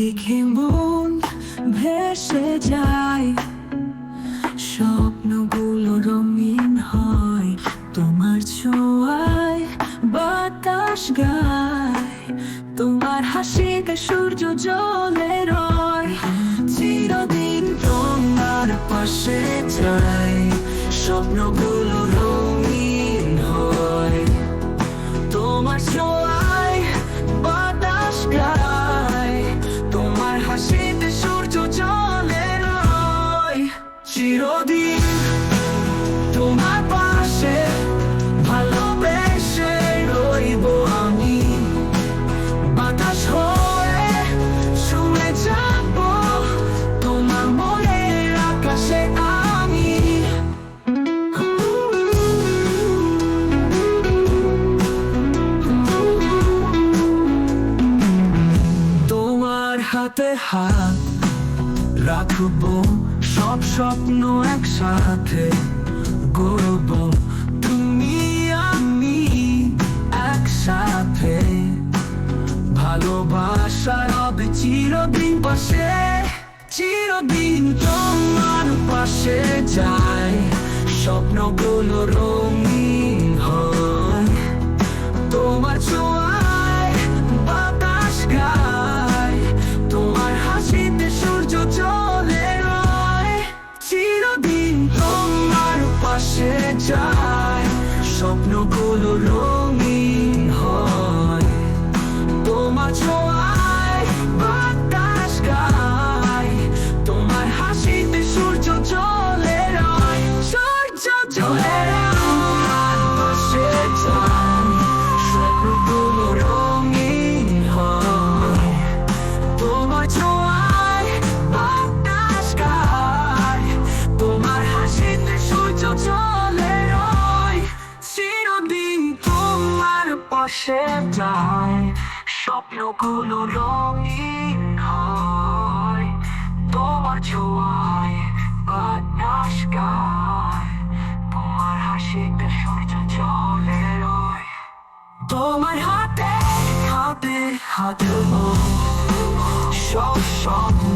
দেখে মন ভেসে যায়। স্বপ্নগুলো রঙিন হয়, তোমার ছোঁয়ায় বাতাস গায়। তোমার হাসিতে সূর্য জ্বলে রয়, চিরদিন তোমার পাশে যাই স্বপ্নগুলো হাতে হাত রাখব সব স্বপ্ন একসাথে গড়ব। তুমি, আমি একসাথে। ভালোবাসা হবে চিরদিন পাশে, চিরদিন তোমার পাশে যায়। স্বপ্নগুলো ছোঁয়ায় বাতাস গায়। তোমার হাসিতে সূর্য চলে রয়। সূর্য চলে যায়। স্বপ্নগুলো রঙিন হয়। তোমার ছোঁয়ায় বাতাস গায়। তোমার হাসিতে সূর্য চলে রয়। তোমার হাতে হাতে হাতে সব হয়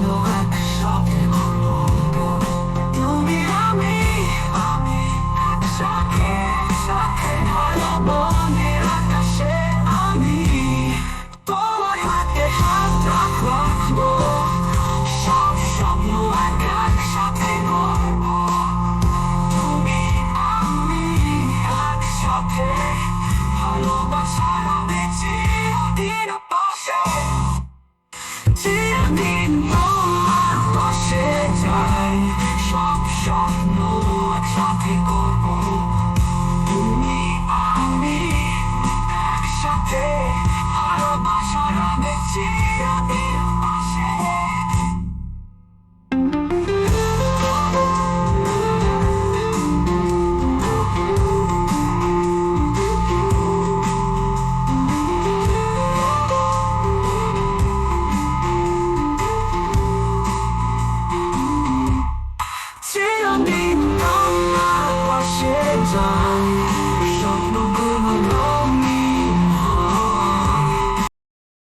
সাথে করব। তুমি আমি একসাথে ভালোবাসার বেঁচে আমি song